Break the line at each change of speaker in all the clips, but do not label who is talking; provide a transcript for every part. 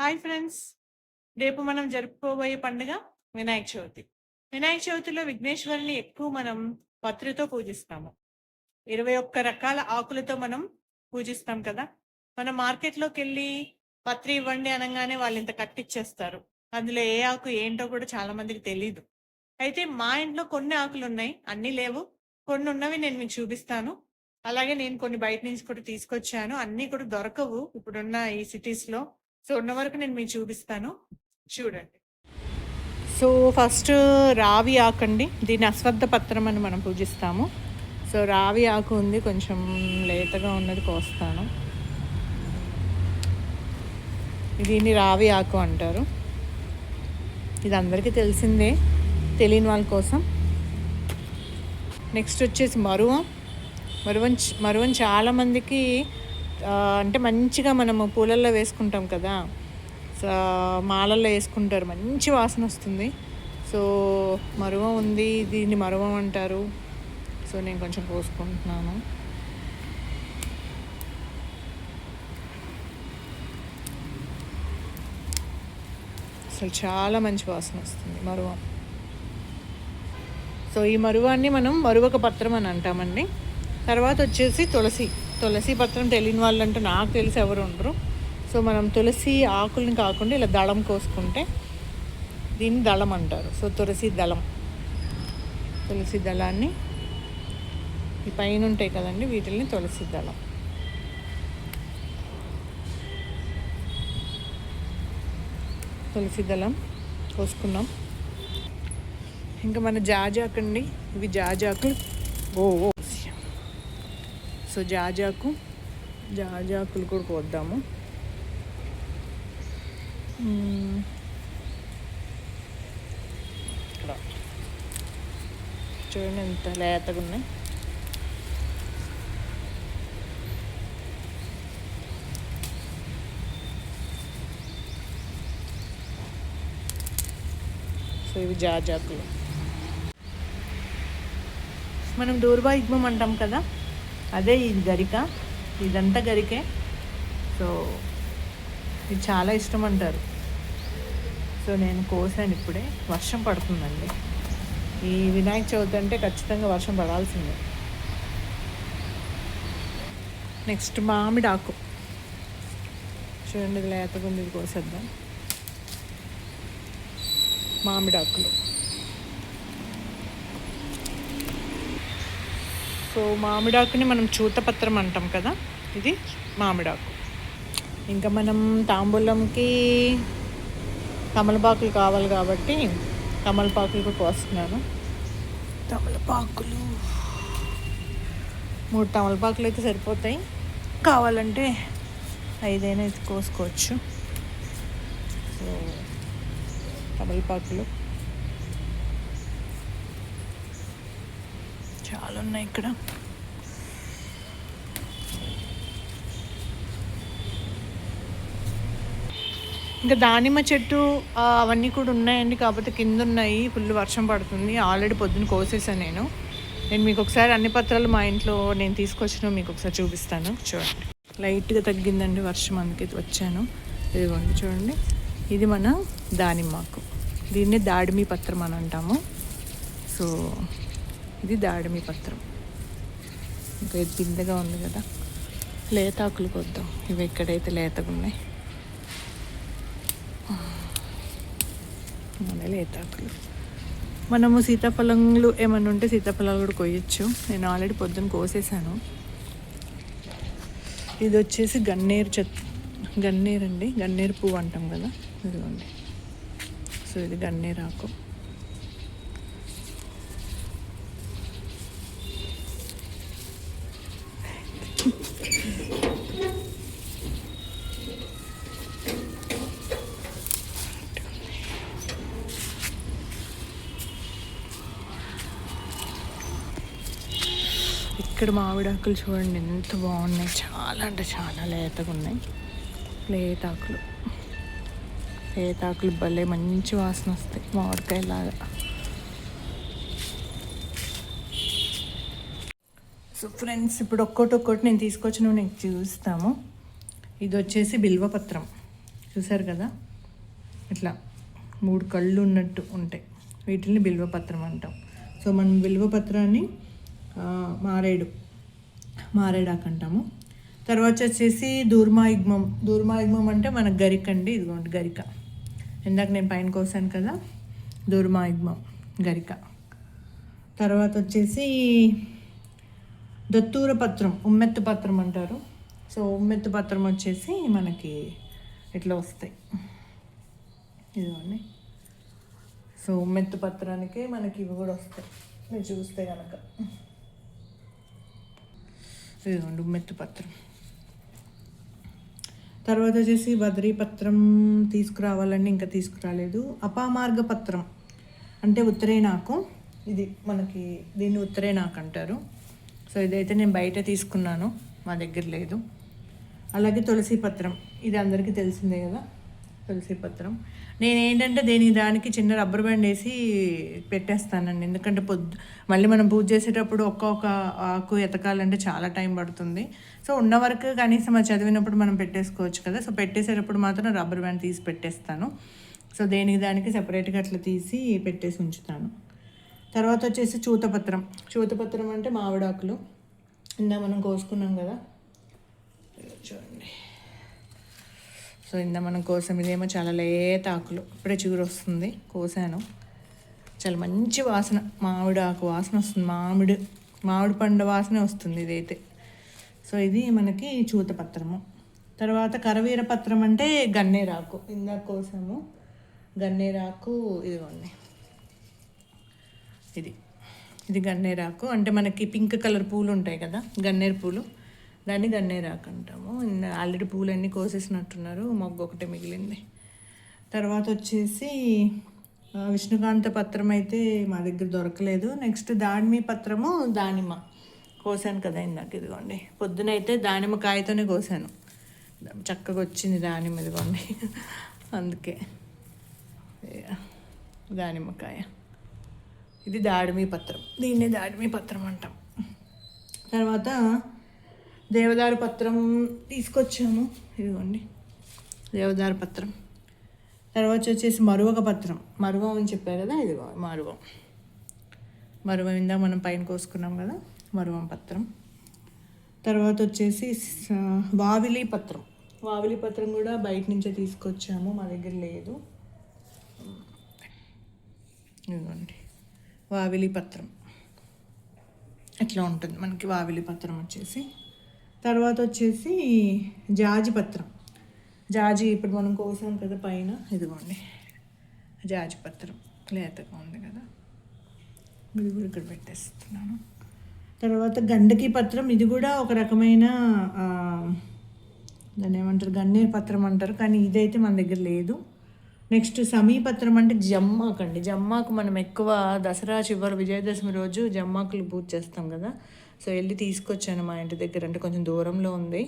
Hi friends. రేపు మనం జరుపుకోబోయే పండుగ వినాయక చవితి. వినాయక చవితిలో విఘ్నేశ్వరుని ఎక్కువ మనం పత్రితో పూజిస్తాము. ఇరవై ఒక్క రకాల ఆకులతో మనం పూజిస్తాం కదా. మనం మార్కెట్లోకి వెళ్ళి పత్రి ఇవ్వండి అనగానే వాళ్ళు ఇంత కట్టిచ్చేస్తారు. అందులో ఏ ఆకు ఏంటో కూడా చాలా మందికి తెలియదు అయితే మా ఇంట్లో కొన్ని ఆకులు ఉన్నాయి అన్నీ లేవు. కొన్ని ఉన్నవి నేను మీకు చూపిస్తాను. అలాగే నేను కొన్ని బయట నుంచి కూడా తీసుకొచ్చాను. అన్నీ కూడా దొరకవు. ఇప్పుడున్న ఈ సిటీస్లో సో ఉన్న వరకు నేను మీకు చూపిస్తాను. చూడండి. సో ఫస్ట్ రావి ఆకు అండి దీన్ని అశ్వత్థ పత్రం అని మనం పూజిస్తాము. సో రావి ఆకు ఉంది కొంచెం లేతగా ఉన్నది కోస్తాను. దీన్ని రావి ఆకు అంటారు. ఇది అందరికీ తెలిసిందే తెలియని వాళ్ళ కోసం. నెక్స్ట్ వచ్చేసి మరువం. మరువం మరువం చాలామందికి అంటే మంచిగా మనము పూలల్లో వేసుకుంటాం కదా. సో మాలల్లో వేసుకుంటారు. మంచి వాసన వస్తుంది. సో మరువం ఉంది. దీన్ని మరువం అంటారు. సో నేను కొంచెం కోసుకుంటున్నాను. అసలు చాలా మంచి వాసన వస్తుంది. మరువం. సో ఈ మరువాన్ని మనం మరువక పత్రం అని అంటామండి. తర్వాత వచ్చేసి తులసి. తులసి పత్రం తెలియని వాళ్ళంటే నాకు తెలిసి ఎవరు ఉండరు. సో మనం తులసి ఆకుల్ని కాకుండా ఇలా దళం కోసుకుంటే దీన్ని దళం అంటారు. సో తులసి దళం. తులసి దళాన్ని ఈ పైన ఉంటాయి కదండి వీటిల్ని తులసి దళం. తులసి దళం కోసుకున్నాం. ఇంకా మన జాజాకు అండి ఇవి జాజాకు ఓ ఓ. సో జాజాకు జాజాకులు కూడా కోద్దాము. మ్మ్. ఇక్కడ చూడండి ఎంత లేతగా ఉన్నాయి. సో ఇవి జాజాకులు. మనం దూర్వాయుగ్మం అంటాం కదా. అదే ఇది గరిక. ఇదంతా గరికే. సో ఇది చాలా ఇష్టం అంటారు. సో నేను కోసాను ఇప్పుడే. వర్షం పడుతుందండి. ఈ వినాయక చవితి అంటే ఖచ్చితంగా వర్షం పడాల్సిందే. నెక్స్ట్ మామిడాకు చూడండి ఇది కోసేద్దాం. మామిడాకులు సో మామిడాకుని మనం చూతపత్రం అంటాం కదా? ఇది మామిడాకు. ఇంకా మనం తాంబూలంకి తమలపాకులు కావాలి కాబట్టి తమలపాకులు కూడా కోస్తున్నాను. తమలపాకులు. మూడు తమలపాకులు అయితే సరిపోతాయి. కావాలంటే ఐదైనా కోసుకోవచ్చు. సో తమలపాకులు. చాలా ఉన్నాయి ఇక్కడ. ఇంకా దానిమ్మ చెట్టు అవన్నీ కూడా ఉన్నాయండి. కాకపోతే కింద ఉన్నాయి ఫుల్ వర్షం పడుతుంది. ఆల్రెడీ పొద్దున్న కోసేసాను నేను. నేను మీకు ఒకసారి అన్ని పత్రాలు మా ఇంట్లో నేను తీసుకొచ్చిన మీకు ఒకసారి చూపిస్తాను. చూడండి. లైట్గా తగ్గిందండి వర్షం అందుకే వచ్చాను. ఇదిగోండి చూడండి. ఇది మన దానిమ్మకు. దీన్ని దాడిమి పత్రం అని అంటాము. సో ఇది దాడిమి పత్రం. ఇంకా ఇది బిందెగా ఉంది కదా. లేతాకులు కొద్దాం. ఇవి ఎక్కడైతే లేతగా ఉన్నాయి మన లేతాకులు. మనము సీతాఫలంలు ఏమైనా ఉంటే సీతాఫలాలు కూడా కొయ్యొచ్చు. నేను ఆల్రెడీ పొద్దున్న కోసేసాను ఇది వచ్చేసి గన్నేరు చెత్ గన్నేరు అండి గన్నేరు పువ్వు అంటాం కదా. ఇదిగోండి. సో ఇది గన్నేరు ఆకు. ఇక్కడ మామిడాకులు చూడండి ఎంత బాగున్నాయి. చాలా అంటే చాలా లేతగా ఉన్నాయి. లేతాకులు. లేతాకులు భలే మంచి వాసన వస్తాయి మామిడికాయలాగా సో ఫ్రెండ్స్ ఇప్పుడు ఒక్కోటి ఒక్కోటి నేను తీసుకొచ్చిన నేను చూస్తాము. ఇది వచ్చేసి బిల్వపత్రం
చూసారు కదా? ఇట్లా మూడు కళ్ళు ఉన్నట్టు ఉంటాయి. వీటిని బిల్వపత్రం అంటాం. సో మనం బిల్వపత్రాన్ని మారేడు. మారేడాకు అంటాము తర్వాత వచ్చేసి దూర్మాయుగ్మం. దూర్మాయుగ్మం అంటే మనకు గరిక అండి ఇదిగోండి గరిక. ఇందాక నేను పైన కోసాను కదా దూర్మాయుగ్మం గరిక. తర్వాత వచ్చేసి దత్తూర పత్రం ఉమ్మెత్తు పత్రం అంటారు. సో ఉమ్మెత్తు పత్రం వచ్చేసి మనకి ఇట్లా వస్తాయి. ఇదిగోండి. సో ఉమ్మెత్తు పత్రానికి మనకి ఇవి కూడా వస్తాయి. మీరు చూస్తే కనుక ఇదిగోండి ఉమ్మెత్తు పత్రం. తర్వాత వచ్చేసి బద్రీపత్రం పత్రం తీసుకురావాలని ఇంకా తీసుకురాలేదు. అపామార్గ పత్రం అంటే ఉత్తరేనాకు. ఇది మనకి దీన్ని ఉత్తరేనాకు అంటారు. సో ఇదైతే నేను బయట తీసుకున్నాను మా దగ్గర లేదు. అలాగే తులసి పత్రం ఇది అందరికీ తెలిసిందే కదా. తులసి పత్రం. నేను ఏంటంటే దేని దానికి చిన్న రబ్బర్ బ్యాండ్ వేసి పెట్టేస్తానండి. ఎందుకంటే పొద్దు మళ్ళీ మనం పూజ చేసేటప్పుడు ఒక్కొక్క ఆకు ఎతకాలంటే చాలా టైం పడుతుంది. సో ఉన్న వరకు కనీసం అది చదివినప్పుడు మనం పెట్టేసుకోవచ్చు కదా. సో పెట్టేసేటప్పుడు మాత్రం రబ్బర్ బ్యాండ్ తీసి పెట్టేస్తాను. సో దేనికి దానికి సపరేట్గా అట్లా తీసి పెట్టేసి ఉంచుతాను. తర్వాత వచ్చేసి చూతపత్రం. చూతపత్రం అంటే మామిడాకులు. ఇందా మనం కోసుకున్నాం కదా. చూడండి. సో ఇంత మనం కోసం ఇదేమో చాలా లేత ఆకులు. ఇప్పుడే చిగురు వస్తుంది. కోసాను. చాలా మంచి వాసన. మామిడి ఆకు వాసన వస్తుంది. మామిడి మామిడి పండు వాసన వస్తుంది ఇదైతే. సో ఇది మనకి చూతపత్రము తర్వాత కరవీర పత్రం అంటే గన్నేరాకు ఇందాక కోసాము. గన్నేరాకు ఇదిగోండి. ఇది. ఇది గన్నేరాకు అంటే మనకి పింక్ కలర్ పూలు ఉంటాయి కదా గన్నేరు పూలు. దాన్ని గన్నేరాకు అంటాము ఆల్రెడీ పూలన్నీ కోసేసినట్టున్నారు మొగ్గు ఒకటే మిగిలింది. తర్వాత వచ్చేసి విష్ణుకాంత పత్రం అయితే మా దగ్గర దొరకలేదు. నెక్స్ట్ దానిమ్మ పత్రము దానిమ్మ. కోసాను కదా ఇందాక ఇదిగోండి. పొద్దునైతే దానిమ్మ కాయతోనే కోసాను. చక్కగా వచ్చింది దానిమ్మ ఇదిగోండి. అందుకే. దానిమ్మకాయ ఇది దాడిమి పత్రం. దీన్నే దాడిమి పత్రం అంటాం. తర్వాత దేవదారు పత్రం తీసుకొచ్చాము. ఇదిగోండి. దేవదారు పత్రం. తర్వాత వచ్చేసి మరువక పత్రం. మరువం అని చెప్పారు కదా ఇదిగో మరువం. మరువం ఇందా మనం పైన కోసుకున్నాం కదా మరువం పత్రం. తర్వాత వచ్చేసి వావిలి పత్రం. వావిలి పత్రం కూడా బయట నుంచే తీసుకొచ్చాము మా దగ్గర లేదు. ఇదిగోండి. వావిలి పత్రం. ఇట్లా ఉంటుంది? మనకి వావిలి పత్రం వచ్చేసి. తర్వాత వచ్చేసి జాజి పత్రం. జాజి ఇప్పుడు మనం కోసాం కదా పైన. ఇదిగోండి. జాజి పత్రం. లేతగా ఉంది కదా. ఇది కూడా ఇక్కడ పెట్టేస్తున్నాను. తర్వాత గండకి పత్రం. ఇది కూడా ఒక రకమైన దాన్ని ఏమంటారు? గన్నేరు పత్రం అంటారు. కానీ ఇదైతే మన దగ్గర లేదు. నెక్స్ట్ సమీపత్రం అంటే జమ్మాకు అండి జమ్మాకు మనం ఎక్కువ దసరా చివరి విజయదశమి రోజు జమ్మాకులు పూజ చేస్తాం కదా. సో వెళ్ళి తీసుకొచ్చాను మా ఇంటి దగ్గర. అంటే కొంచెం దూరంలో ఉంది.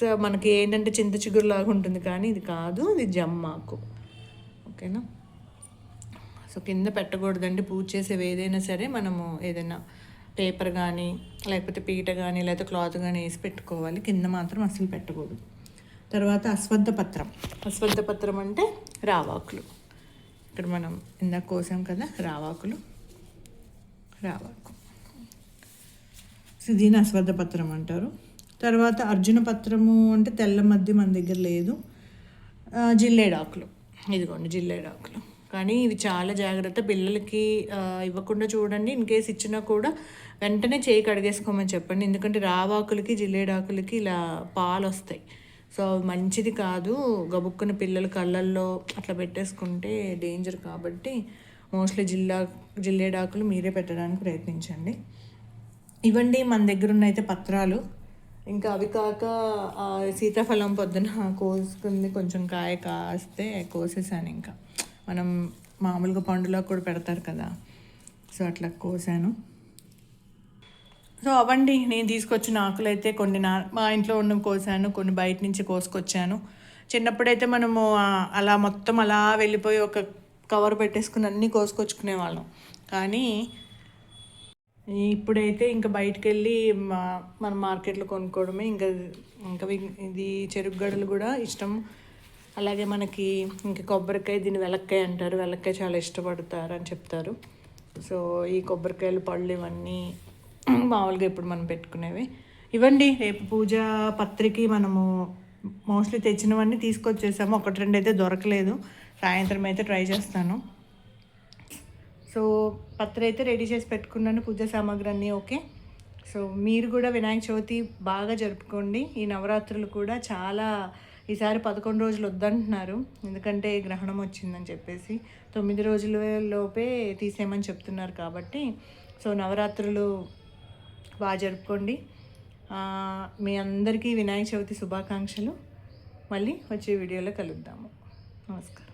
సో మనకి ఏంటంటే చింత చిగురులాగా ఉంటుంది కానీ ఇది కాదు ఇది జమ్మాకు. ఓకేనా? సో కింద పెట్టకూడదండి. పూజ చేసేవి ఏదైనా సరే మనము ఏదైనా పేపర్ కానీ లేకపోతే పీట కానీ లేకపోతే క్లాత్ కానీ వేసి పెట్టుకోవాలి. కింద మాత్రం అసలు పెట్టకూడదు. తర్వాత అశ్వద్ధ పత్రం. అశ్వద్ధ పత్రం అంటే రావాకులు. ఇక్కడ మనం ఇందాక కోసాం కదా రావాకులు. రావాకు. సో దీని అశ్వద్ధ పత్రం అంటారు. తర్వాత అర్జున పత్రము అంటే తెల్ల మధ్య మన దగ్గర లేదు. జిల్లేడాకులు ఇదిగోండి జిల్లేడాకులు కానీ ఇవి చాలా జాగ్రత్త పిల్లలకి ఇవ్వకుండా చూడండి. ఇన్ కేస్ ఇచ్చినా కూడా వెంటనే చేయి కడిగేసుకోమని చెప్పండి. ఎందుకంటే రావాకులకి జిల్లేడాకులకి ఇలా పాలు వస్తాయి సో మంచిది కాదు. గబుక్కున పిల్లల కళ్ళల్లో అట్లా పెట్టేసుకుంటే డేంజర్ కాబట్టి మోస్ట్లీ జిల్లా జిల్లేడాకులు మీరే పెట్టడానికి ప్రయత్నించండి. ఇవ్వండి మన దగ్గర ఉన్న అయితే పత్రాలు. ఇంకా అవి కాక సీతాఫలం పొద్దున కోసుకుంది కొంచెం కాయ కాస్తే కోసేసాను ఇంకా. మనం మామూలుగా పండులో కూడా పెడతారు కదా. సో అట్లా కోసాను. సో అవండి నేను తీసుకొచ్చిన ఆకులు అయితే కొన్ని నా మా ఇంట్లో ఉన్న కోసాను కొన్ని బయట నుంచి కోసుకొచ్చాను. చిన్నప్పుడైతే మనము అలా మొత్తం అలా వెళ్ళిపోయి ఒక కవర్ పెట్టేసుకుని అన్నీ కోసుకొచ్చుకునే వాళ్ళం. కానీ ఇప్పుడైతే ఇంకా బయటకు వెళ్ళి మా మన మార్కెట్లో కొనుక్కోవడమే ఇంకా ఇంకా ఇది చెరుకు గడలు కూడా ఇష్టం. అలాగే మనకి ఇంకా కొబ్బరికాయ దీన్ని వెలక్కాయ అంటారు. వెలక్కాయ చాలా ఇష్టపడతారు అని చెప్తారు. సో ఈ కొబ్బరికాయలు పళ్ళు ఇవన్నీ మామూలుగా ఇప్పుడు మనం పెట్టుకునేవి. ఇవ్వండి రేపు పూజ పత్రికి మనము మోస్ట్లీ తెచ్చినవన్నీ తీసుకొచ్చేసాము. ఒకటి రెండు అయితే దొరకలేదు. సాయంత్రం అయితే ట్రై చేస్తాను. సో పత్ర అయితే రెడీ చేసి పెట్టుకున్నాను పూజ సామాగ్రి అన్నీ ఓకే? సో మీరు కూడా వినాయక చవితి బాగా జరుపుకోండి. ఈ నవరాత్రులు కూడా చాలా ఈసారి పదకొండు రోజులు వద్దంటున్నారు. ఎందుకంటే గ్రహణం వచ్చిందని చెప్పేసి తొమ్మిది రోజుల లోపే తీసేయమని చెప్తున్నారు కాబట్టి. సో నవరాత్రులు బాగా జరుపుకోండి. మీ అందరికీ వినాయక చవితి శుభాకాంక్షలు. మళ్ళీ వచ్చే వీడియోలో కలుద్దాము. నమస్కారం.